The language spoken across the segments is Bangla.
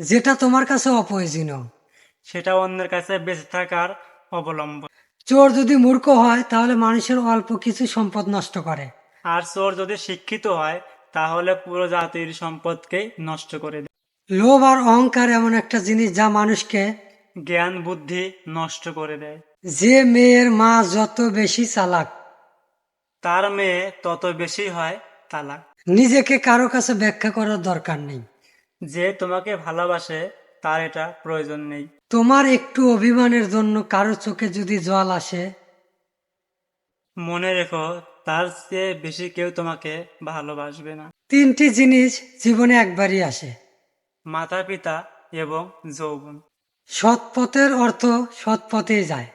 যেটা তোমার কাছে অপ্রয়োজনীয়। সেটা অন্যের কাছে বেঁচে থাকার অবলম্বন। চোর যদি মূর্খ হয় তাহলে মানুষের অল্প কিছু সম্পদ নষ্ট করে। আর চোর যদি শিক্ষিত হয় তাহলে পুরো জাতির সম্পদকেই নষ্ট করে দেয়। লোভ আর অহংকার এমন একটা জিনিস যা মানুষকে জ্ঞান বুদ্ধি নষ্ট করে দেয়। যে মেয়ের মা যত বেশি চালাক তার মেয়ে তত বেশি হয় তালাক। নিজেকে কারও কাছে ব্যাখ্যা করার দরকার নেই। যে তোমাকে ভালোবাসে তার এটা প্রয়োজন নেই। তোমার একটু অভিমানের জন্য কারও চোখে যদি জল আসে? মনে রেখো তার চেয়ে বেশি কেউ তোমাকে ভালোবাসবে না। তিনটি জিনিস জীবনে একবারই আসে। মাতা পিতা এবং যৌবন। সৎ পথের অর্থ সৎ পথেই যায়।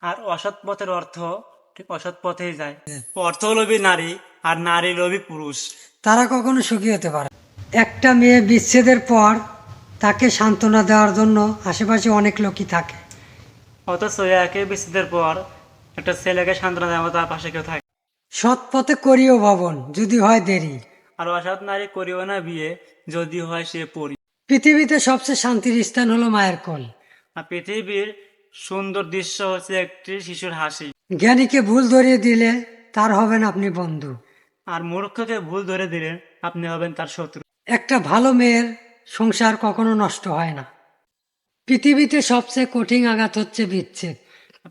আর অসৎ পথের অর্থ ঠিক অসৎ পথেই যায়। অর্থলোভী নারী আর নারী লোভী পুরুষ। তারা কখনো সুখী হতে পারে না। একটা মেয়ে বিচ্ছেদের পর তাকে সান্ত্বনা দেওয়ার জন্য আশেপাশে অনেক লোকই থাকে। অথচ একে বিচ্ছেদের পর একটা ছেলেকে সান্ত্বনা তার পাশে কেউ থাকে সৎ পথে করিও ভবন যদি হয় দেরি। আর অসৎ নারী করিও না বিয়ে যদি হয় সে পরি। পৃথিবীতে সবচেয়ে শান্তির স্থান হলো মায়ের কোল। আর পৃথিবীর সুন্দর দৃশ্য হচ্ছে একটি শিশুর হাসি। জ্ঞানীকে ভুল ধরিয়ে দিলে তার হবেন আপনি বন্ধু। আর মূর্খকে ভুল ধরে দিলেন আপনি হবেন তার শত্রু। একটা ভালো মেয়ের সংসার কখনো নষ্ট হয় না। পৃথিবীতে সবচেয়ে কঠিন আঘাত হচ্ছে বিচ্ছেদ।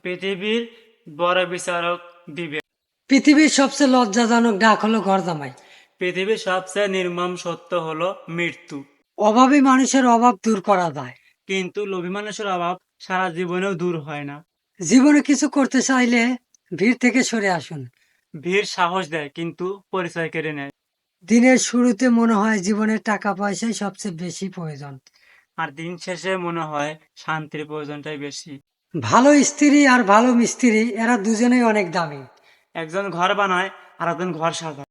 পৃথিবীর বড় বিচারক বিবেক পৃথিবীর সবচেয়ে লজ্জাজনক ডাক হলো ঘর জামাই পৃথিবীর সবচেয়ে নির্মম সত্য হলো মৃত্যু। অভাবী মানুষের অভাব দূর করা যায়। কিন্তু লোভী মানুষের অভাব সারা জীবনেও দূর হয় না। জীবনে কিছু করতে চাইলে ভিড় থেকে সরে আসুন। ভিড় সাহস দেয় কিন্তু পরিচয় কেড়ে নেয়। দিনের শুরুতে মনে হয় জীবনের টাকা পয়সাই সবচেয়ে বেশি প্রয়োজন। আর দিন শেষে মনে হয় শান্তির প্রয়োজনটাই বেশি। ভালো স্ত্রী আর ভালো মিস্ত্রি এরা দুজনেই অনেক দামি। একজন ঘর বানায় আর একজন ঘর সাজায়।